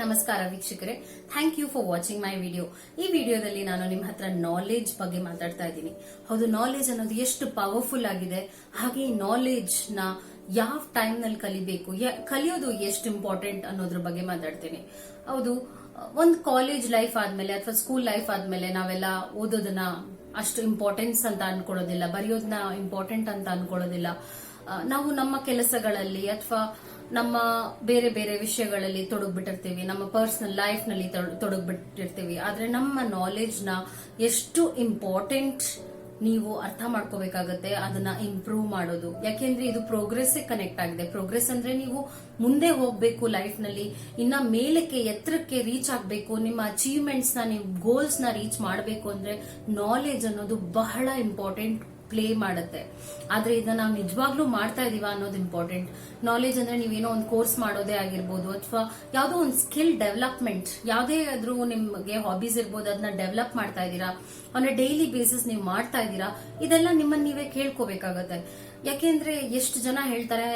ನಮಸ್ಕಾರ ವೀಕ್ಷಕರೇ. Thank you for watching my video ಈ ವಿಡಿಯೋದಲ್ಲಿ ನಾನು ನಿಮ್ಮ ಹತ್ರ ನಾಲೆಜ್ ಬಗ್ಗೆ ಮಾತಾಡ್ತಾ ಇದ್ದೀನಿ. ಹೌದು ನಾಲೆಜ್ ಅನ್ನೋದು ಎಷ್ಟು ಪವರ್ಫುಲ್ ಆಗಿದೆ. ಹಾಗೆ ಈ ನಾಲೆಜ್ನ ಯಾವ ಟೈಮ್ನಲ್ಲಿ ಕಲಿಬೇಕು ಕಲಿಯೋದು ಎಷ್ಟು ಇಂಪಾರ್ಟೆಂಟ್ ಅನ್ನೋದ್ರ ಬಗ್ಗೆ ಮಾತಾಡ್ತೀನಿ. ಹೌದು, ಒಂದು ಕಾಲೇಜ್ ಲೈಫ್ ಆದ್ಮೇಲೆ ಅಥವಾ ಸ್ಕೂಲ್ ಲೈಫ್ ಆದ್ಮೇಲೆ ನಾವೆಲ್ಲ ಓದೋದನ್ನ ಅಷ್ಟು ಇಂಪಾರ್ಟೆನ್ಸ್ ಅಂತ ಅನ್ಕೊಳ್ಳೋದಿಲ್ಲ ಬರೆಯೋದನ್ನ ಇಂಪಾರ್ಟೆಂಟ್ ಅಂತ ಅನ್ಕೊಳ್ಳೋದಿಲ್ಲ. ನಾವು ನಮ್ಮ ಕೆಲಸಗಳಲ್ಲಿ ಅಥವಾ ನಮ್ಮ ಬೇರೆ ಬೇರೆ ವಿಷಯಗಳಲ್ಲಿ ತೊಡಗ್ಬಿಟ್ಟಿರ್ತೀವಿ, ನಮ್ಮ ಪರ್ಸನಲ್ ಲೈಫ್ನಲ್ಲಿ ತೊಡ- ತೊಡಗ್ಬಿಟ್ಟಿರ್ತೀವಿ. ಆದ್ರೆ ನಮ್ಮ ನಾಲೆಜ್ನ ಎಷ್ಟು ಇಂಪಾರ್ಟೆಂಟ್ ನೀವು ಅರ್ಥ ಮಾಡ್ಕೋಬೇಕಾಗತ್ತೆ, ಅದನ್ನ ಇಂಪ್ರೂವ್ ಮಾಡೋದು. ಯಾಕೆಂದ್ರೆ ಇದು ಪ್ರೋಗ್ರೆಸ್ ಕನೆಕ್ಟ್ ಆಗಿದೆ. ಪ್ರೋಗ್ರೆಸ್ ಅಂದ್ರೆ ನೀವು ಮುಂದೆ ಹೋಗ್ಬೇಕು ಲೈಫ್ನಲ್ಲಿ, ಇನ್ನ ಮೇಲಕ್ಕೆ, ಎತ್ತರಕ್ಕೆ ರೀಚ್ ಆಗ್ಬೇಕು, ನಿಮ್ಮ ಅಚೀವ್ಮೆಂಟ್ಸ್ನ, ನೀವು ಗೋಲ್ಸ್ನ ರೀಚ್ ಮಾಡಬೇಕು ಅಂದ್ರೆ ನಾಲೆಜ್ ಅನ್ನೋದು ಬಹಳ ಇಂಪಾರ್ಟೆಂಟ್ ಪ್ಲೇ ಮಾಡುತ್ತೆ. ಆದ್ರೆ ಇದನ್ನ ನಾವು ನಿಜವಾಗ್ಲೂ ಮಾಡ್ತಾ ಇದೀವ ಅನ್ನೋದು ಇಂಪಾರ್ಟೆಂಟ್ ನಾಲೆಜ್ ಅಂದ್ರೆ ನೀವೇನೋ ಒಂದು ಕೋರ್ಸ್ ಮಾಡೋದೇ ಆಗಿರ್ಬೋದು ಅಥವಾ ಯಾವುದೋ ಒಂದು ಸ್ಕಿಲ್ ಡೆವಲಪ್ಮೆಂಟ್ ಯಾವುದೇ ಆದ್ರೂ ನಿಮ್ಗೆ ಹಾಬೀಸ್ ಇರ್ಬೋದು ಅದನ್ನ ಡೆವಲಪ್ ಮಾಡ್ತಾ ಇದ್ದೀರಾ ಆನ್ ಅ ಡೈಲಿ ಬೇಸಿಸ್ ನೀವು ಮಾಡ್ತಾ ಇದ್ದೀರಾ ಇದೆಲ್ಲ ನಿಮ್ಮನ್ನ ನೀವೇ ಕೇಳ್ಕೋಬೇಕಾಗತ್ತೆ. ಯಾಕೆಂದ್ರೆ ಎಷ್ಟು ಜನ ಹೇಳ್ತಾರೆ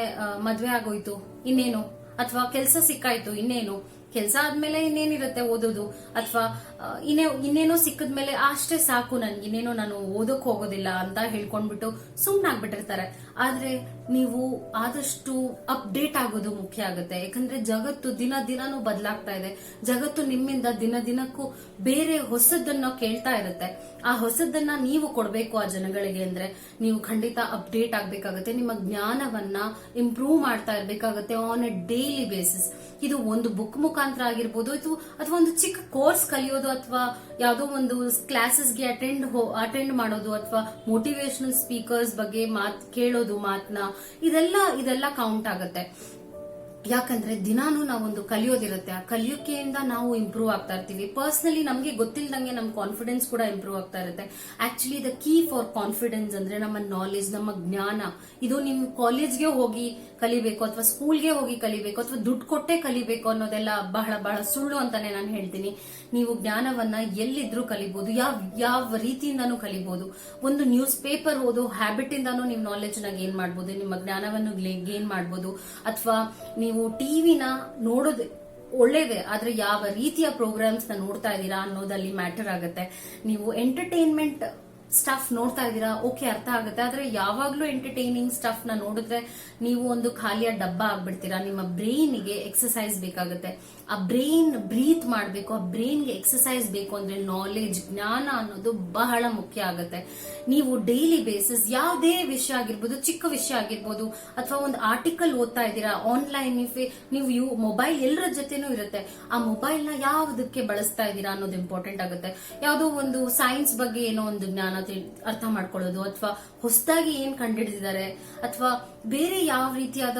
ಮದ್ವೆ ಆಗೋಯ್ತು, ಇನ್ನೇನು? ಅಥವಾ, ಕೆಲಸ ಸಿಕ್ಕಾಯ್ತು, ಇನ್ನೇನು? ಕೆಲಸ ಆದ್ಮೇಲೆ ಇನ್ನೇನಿರುತ್ತೆ ಓದೋದು? ಅಥವಾ ಇನ್ನೇ, ಇನ್ನೇನೋ ಸಿಕ್ಕದ್ಮೇಲೆ ಅಷ್ಟೇ ಸಾಕು ನನ್ಗೆ, ಇನ್ನೇನೋ ನಾನು ಓದೋಕ್ ಹೋಗೋದಿಲ್ಲ ಅಂತ ಹೇಳ್ಕೊಂಡ್ಬಿಟ್ಟು ಸುಮ್ನಾಗ್ಬಿಟ್ಟಿರ್ತಾರೆ. ಆದ್ರೆ ನೀವು ಆದಷ್ಟು ಅಪ್ಡೇಟ್ ಆಗೋದು ಮುಖ್ಯ ಆಗುತ್ತೆ. ಯಾಕಂದ್ರೆ ಜಗತ್ತು ದಿನ ದಿನಾನು ಬದಲಾಗ್ತಾ ಇದೆ. ಜಗತ್ತು ನಿಮ್ಮಿಂದ ದಿನ ದಿನಕ್ಕೂ ಬೇರೆ ಹೊಸದನ್ನ ಕೇಳ್ತಾ ಇರುತ್ತೆ. ಆ ಹೊಸದನ್ನ ನೀವು ಕೊಡಬೇಕು ಆ ಜನಗಳಿಗೆ ಅಂದ್ರೆ ನೀವು ಖಂಡಿತ ಅಪ್ಡೇಟ್ ಆಗ್ಬೇಕಾಗತ್ತೆ. ನಿಮ್ಮ ಜ್ಞಾನವನ್ನ ಇಂಪ್ರೂವ್ ಮಾಡ್ತಾ ಇರ್ಬೇಕಾಗತ್ತೆ ಆನ್ ಎ ಡೈಲಿ ಬೇಸಿಸ್ ಇದು ಒಂದು ಬುಕ್ ಮುಖಾಂತರ ಆಗಿರ್ಬೋದು ಅಥವಾ ಒಂದು ಚಿಕ್ಕ ಕೋರ್ಸ್ ಕಲಿಯೋದು ಅಥವಾ ಯಾವುದೋ ಒಂದು ಕ್ಲಾಸಸ್ಗೆ ಅಟೆಂಡ್ ಅಟೆಂಡ್ ಮಾಡೋದು ಅಥವಾ ಮೋಟಿವೇಶನಲ್ ಸ್ಪೀಕರ್ಸ್ ಬಗ್ಗೆ ಮಾತ್ ಕೇಳೋದು ಮಾತನ್ನ ಇದೆಲ್ಲ ಇದೆಲ್ಲ ಕೌಂಟ್ ಆಗತ್ತೆ. ಯಾಕಂದ್ರೆ ದಿನಾನು ನಾವೊಂದು ಕಲಿಯೋದಿರುತ್ತೆ. ಆ ಕಲಿಯೋಕೆಯಿಂದ ನಾವು ಇಂಪ್ರೂವ್ ಆಗ್ತಾ ಇರ್ತೀವಿ. ಪರ್ಸನಲಿ ನಮಗೆ ಗೊತ್ತಿಲ್ಲದಂಗೆ ನಮ್ಮ ಕಾನ್ಫಿಡೆನ್ಸ್ ಕೂಡ ಇಂಪ್ರೂವ್ ಆಗ್ತಾ ಇರುತ್ತೆ. Actually the key for confidence ಅಂದ್ರೆ ನಮ್ಮ ನಾಲೆಜ್ ನಮ್ಮ ಜ್ಞಾನ. ಇದು ನಿಮ್ ಕಾಲೇಜ್ಗೆ ಹೋಗಿ ಕಲಿಬೇಕು ಅಥವಾ ಸ್ಕೂಲ್ಗೆ ಹೋಗಿ ಕಲಿಬೇಕು ಅಥವಾ ದುಡ್ಡು ಕೊಟ್ಟೆ ಕಲಿಬೇಕು ಅನ್ನೋದೆಲ್ಲ ಬಹಳ ಬಹಳ ಸುಳ್ಳು ಅಂತಾನೆ ನಾನು ಹೇಳ್ತೀನಿ. ನೀವು ಜ್ಞಾನವನ್ನ ಎಲ್ಲಿದ್ರೂ ಕಲಿಬಹುದು ಯಾವ ಯಾವ ರೀತಿಯಿಂದಾನು ಕಲಿಬಹುದು ಒಂದು ನ್ಯೂಸ್ ಪೇಪರ್ ಓದು ಹ್ಯಾಬಿಟ್ ಇಂದಾನು ನೀವು ನಾಲೆಜ್ನ ಗೇನ್ ಮಾಡಬಹುದು ನಿಮ್ಮ ಜ್ಞಾನವನ್ನು ಗೇನ್ ಮಾಡಬಹುದು ಅಥವಾ ನೀವು ಟಿವಿನ ನೋಡೋದು ಒಳ್ಳೇದೇ, ಆದ್ರೆ ಯಾವ ರೀತಿಯ ಪ್ರೋಗ್ರಾಮ್ಸ್ನ ನೋಡ್ತಾ ಇದ್ದೀರಾ ಅನ್ನೋದಲ್ಲಿ ಮ್ಯಾಟರ್ ಆಗುತ್ತೆ. ನೀವು ಎಂಟರ್ಟೈನ್ಮೆಂಟ್ ಸ್ಟಫ್ ನೋಡ್ತಾ ಇದ್ದೀರಾ? ಓಕೆ ಅರ್ಥ ಆಗುತ್ತೆ. ಆದ್ರೆ ಯಾವಾಗ್ಲೂ ಎಂಟರ್ಟೈನಿಂಗ್ ಸ್ಟಫ್ನ ನೋಡಿದ್ರೆ ನೀವು ಒಂದು ಖಾಲಿಯ ಡಬ್ಬ ಆಗ್ಬಿಡ್ತೀರಾ? ನಿಮ್ಮ ಬ್ರೈನ್ಗೆ ಎಕ್ಸಸೈಸ್ ಬೇಕಾಗುತ್ತೆ. ಆ ಬ್ರೈನ್ ಬ್ರೀತ್ ಮಾಡಬೇಕು. ಆ ಬ್ರೈನ್ಗೆ ಎಕ್ಸಸೈಸ್ ಬೇಕು ಅಂದ್ರೆ ನಾಲೆಜ್ ಜ್ಞಾನ ಅನ್ನೋದು ಬಹಳ ಮುಖ್ಯ ಆಗುತ್ತೆ. ನೀವು ಡೈಲಿ ಬೇಸಿಸ್ ಯಾವುದೇ ವಿಷಯ ಆಗಿರ್ಬೋದು, ಚಿಕ್ಕ ವಿಷಯ ಆಗಿರ್ಬೋದು, ಅಥವಾ ಒಂದು ಆರ್ಟಿಕಲ್ ಓದ್ತಾ ಇದ್ದೀರಾ ಆನ್ಲೈನ್ ನೀವು ಯು ಮೊಬೈಲ್ ಎಲ್ಲರ ಜೊತೆನೂ ಇರುತ್ತೆ. ಆ ಮೊಬೈಲ್ನ ಯಾವುದಕ್ಕೆ ಬಳಸ್ತಾ ಇದ್ದೀರಾ ಅನ್ನೋದು ಇಂಪಾರ್ಟೆಂಟ್ ಆಗುತ್ತೆ. ಯಾವುದೋ ಒಂದು ಸೈನ್ಸ್ ಬಗ್ಗೆ ಏನೋ ಒಂದು ಜ್ಞಾನ ತಿಳ್- ಅರ್ಥ ಮಾಡ್ಕೊಳ್ಳೋದು ಅಥವಾ ಹೊಸದಾಗಿ ಏನ್ ಕಂಡುಹಿಡಿದಿದ್ದಾರೆ ಅಥವಾ ಬೇರೆ ಯಾವ ರೀತಿಯಾದ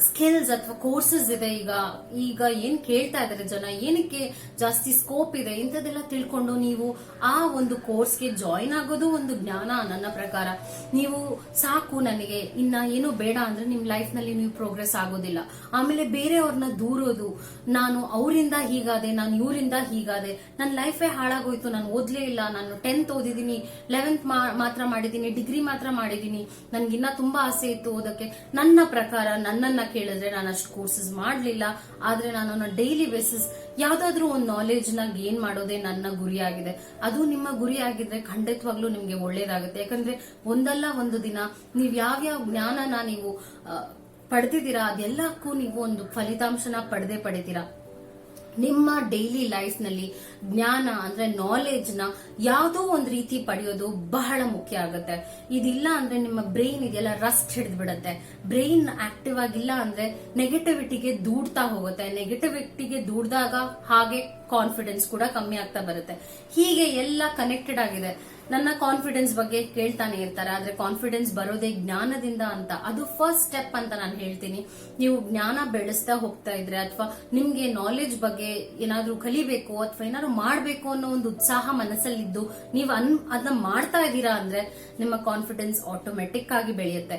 ಸ್ಕಿಲ್ಸ್ ಅಥವಾ ಕೋರ್ಸಸ್ ಇದೆ ಈಗ? ಈಗ ಏನ್ ಕೇಳ್ತಾ ಇದಾರೆ ಜನ? ಏನಕ್ಕೆ ಜಾಸ್ತಿ ಸ್ಕೋಪ್ ಇದೆ? ಇಂಥದ್ದೆಲ್ಲ ತಿಳ್ಕೊಂಡು ನೀವು ಆ ಒಂದು ಕೋರ್ಸ್ಗೆ ಜಾಯಿನ್ ಆಗೋದು ಒಂದು ಜ್ಞಾನ ನನ್ನ ಪ್ರಕಾರ. ನೀವು ಸಾಕು ನನಗೆ. ಇನ್ನ ಏನು ಬೇಡ ಅಂದ್ರೆ ನಿಮ್ ಲೈಫ್ನಲ್ಲಿ ನೀವು ಪ್ರೋಗ್ರೆಸ್ ಆಗೋದಿಲ್ಲ. ಆಮೇಲೆ ಬೇರೆಯವ್ರನ್ನ ದೂರೋದು. ನಾನು ಅವರಿಂದ ಹೀಗಾದೆ, ನಾನು ಇವರಿಂದ ಹೀಗಾದೆ. ನನ್ನ ಲೈಫೇ ಹಾಳಾಗೋಯ್ತು, ನಾನು ಓದ್ಲೇ ಇಲ್ಲ, ನಾನು ಟೆಂತ್ ಓದಿದ್ದೀನಿ. ಲೆವೆಂತ್ ಮಾತ್ರ ಮಾಡಿದ್ದೀನಿ ಡಿಗ್ರಿ ಮಾತ್ರ ಮಾಡಿದ್ದೀನಿ ನನ್ಗಿನ್ನ ತುಂಬಾ ಆಸೆ ಇತ್ತು ಓದಕ್ಕೆ. ನನ್ನ ಪ್ರಕಾರ ನನ್ನನ್ನ ಕೇಳಿದ್ರೆ ನಾನು ಅಷ್ಟು ಕೋರ್ಸಸ್ ಮಾಡಲಿಲ್ಲ. ಆದ್ರೆ ನಾನು ಡೈಲಿ ಬೇಸಿಸ್ ಯಾವ್ದಾದ್ರೂ ಒಂದು ನಾಲೆಜ್ನ ಗೇನ್ ಮಾಡೋದೇ ನನ್ನ ಗುರಿಯಾಗಿದೆ. ಅದು ನಿಮ್ಮ ಗುರಿ ಆಗಿದ್ರೆ ಖಂಡಿತವಾಗ್ಲೂ ನಿಮ್ಗೆ ಒಳ್ಳೇದಾಗುತ್ತೆ. ಯಾಕಂದ್ರೆ ಒಂದಲ್ಲ ಒಂದು ದಿನ ನೀವ್ ಯಾವ್ಯಾವ ಜ್ಞಾನನ ನೀವು ಪಡೆದಿದ್ದೀರಾ ಅದೆಲ್ಲಕ್ಕೂ ನೀವು ಒಂದು ಫಲಿತಾಂಶನ ಪಡೆದೇ ಪಡಿತೀರಾ. ನಿಮ್ಮ ಡೈಲಿ ಲೈಫ್ನಲ್ಲಿ ಜ್ಞಾನ ಅಂದ್ರೆ ನಾಲೆಜ್ನ ಯಾವುದೋ ಒಂದ್ ರೀತಿ ಪಡೆಯೋದು ಬಹಳ ಮುಖ್ಯ ಆಗುತ್ತೆ. ಇದಿಲ್ಲ ಅಂದ್ರೆ ನಿಮ್ಮ ಬ್ರೈನ್ ಇದೆಲ್ಲ ರಸ್ಟ್ ಹಿಡಿದ್ ಬಿಡುತ್ತೆ ಬ್ರೈನ್ ಆಕ್ಟಿವ್ ಆಗಿಲ್ಲ ಅಂದ್ರೆ ನೆಗೆಟಿವಿಟಿಗೆ ದೂಡ್ತಾ ಹೋಗುತ್ತೆ. ನೆಗೆಟಿವಿಟಿಗೆ ದೂಡ್ದಾಗ ಹಾಗೆ ಕಾನ್ಫಿಡೆನ್ಸ್ ಕೂಡ ಕಮ್ಮಿ ಆಗ್ತಾ ಬರುತ್ತೆ. ಹೀಗೆ ಎಲ್ಲ ಕನೆಕ್ಟೆಡ್ ಆಗಿದೆ. ನನ್ನ ಕಾನ್ಫಿಡೆನ್ಸ್ ಬಗ್ಗೆ ಕೇಳ್ತಾನೆ ಇರ್ತಾರೆ, ಆದ್ರೆ ಕಾನ್ಫಿಡೆನ್ಸ್ ಬರೋದೇ ಜ್ಞಾನದಿಂದ ಅಂತ. ಅದು ಫಸ್ಟ್ ಸ್ಟೆಪ್ ಅಂತ ನಾನು ಹೇಳ್ತೀನಿ. ನೀವು ಜ್ಞಾನ ಬೆಳೆಸ್ತಾ ಹೋಗ್ತಾ ಇದ್ರೆ ಅಥವಾ ನಿಮ್ಗೆ ನಾಲೆಜ್ ಬಗ್ಗೆ ಏನಾದ್ರೂ ಕಲಿಬೇಕು ಅಥವಾ ಏನಾದ್ರು ಮಾಡ್ಬೇಕು ಅನ್ನೋ ಒಂದು ಉತ್ಸಾಹ ಮನಸ್ಸಲ್ಲಿದ್ದು ನೀವು ಅನ್, ಅದನ್ನ ಮಾಡ್ತಾ ಇದ್ದೀರಾ ಅಂದ್ರೆ ನಿಮ್ಮ ಕಾನ್ಫಿಡೆನ್ಸ್ ಆಟೋಮೆಟಿಕ್ ಆಗಿ ಬೆಳೆಯುತ್ತೆ.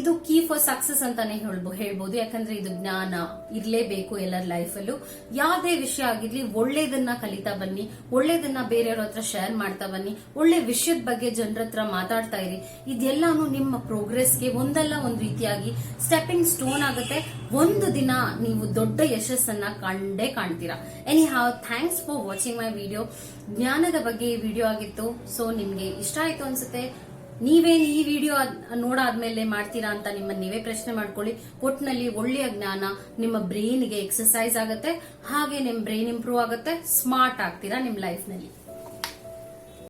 ಇದು ಕೀ ಫಾರ್ ಸಕ್ಸಸ್ ಅಂತಾನೆ ಹೇಳ್ಬೋ, ಹೇಳ್ಬೋದು. ಯಾಕಂದ್ರೆ ಇದು ಜ್ಞಾನ ಇರ್ಲೇಬೇಕು ಎಲ್ಲರ ಲೈಫಲ್ಲೂ ಯಾವುದೇ ವಿಷಯ ಆಗಿರ್ಲಿ, ಒಳ್ಳೇದನ್ನ ಕಲಿತಾ ಬನ್ನಿ. ಒಳ್ಳೇದನ್ನ ಬೇರೆಯವ್ರ ಹತ್ರ ಶೇರ್ ಮಾಡ್ತಾ ಬನ್ನಿ. ಒಳ್ಳೆ ವಿಷಯದ ಬಗ್ಗೆ ಜನರ ಹತ್ರ ಮಾತಾಡ್ತಾ ಇರಿ. ಇದೆಲ್ಲಾನು ನಿಮ್ಮ ಪ್ರೋಗ್ರೆಸ್ಗೆ ಒಂದಲ್ಲ ಒಂದು ರೀತಿಯಾಗಿ ಸ್ಟೆಪಿಂಗ್ ಸ್ಟೋನ್ ಆಗುತ್ತೆ. ಒಂದು ದಿನ ನೀವು ದೊಡ್ಡ ಯಶಸ್ಸನ್ನ ಕಂಡೇ ಕಾಣ್ತೀರಾ. Anyhow thanks for watching my video ಜ್ಞಾನದ ಬಗ್ಗೆ ಈ ವಿಡಿಯೋ ಆಗಿತ್ತು. ಸೊ ನಿಮ್ಗೆ ಇಷ್ಟ ಆಯ್ತು ಅನ್ಸುತ್ತೆ. ನೀವೇನು ಈ ವಿಡಿಯೋ ನೋಡಾದ್ಮೇಲೆ ಮಾಡ್ತೀರಾ ಅಂತ ನಿಮ್ಮನ್ನ ನೀವೇ ಪ್ರಶ್ನೆ ಮಾಡ್ಕೊಳ್ಳಿ. ಒಟ್ನಲ್ಲಿ ಒಳ್ಳೆಯ ಜ್ಞಾನ ನಿಮ್ಮ ಬ್ರೈನ್ಗೆ ಎಕ್ಸರ್ಸೈಸ್ ಆಗುತ್ತೆ. ಹಾಗೆ ನಿಮ್ಮ ಬ್ರೈನ್ ಇಂಪ್ರೂವ್ ಆಗುತ್ತೆ. ಸ್ಮಾರ್ಟ್ ಆಗ್ತೀರಾ ನಿಮ್ಮ ಲೈಫ್ನಲ್ಲಿ.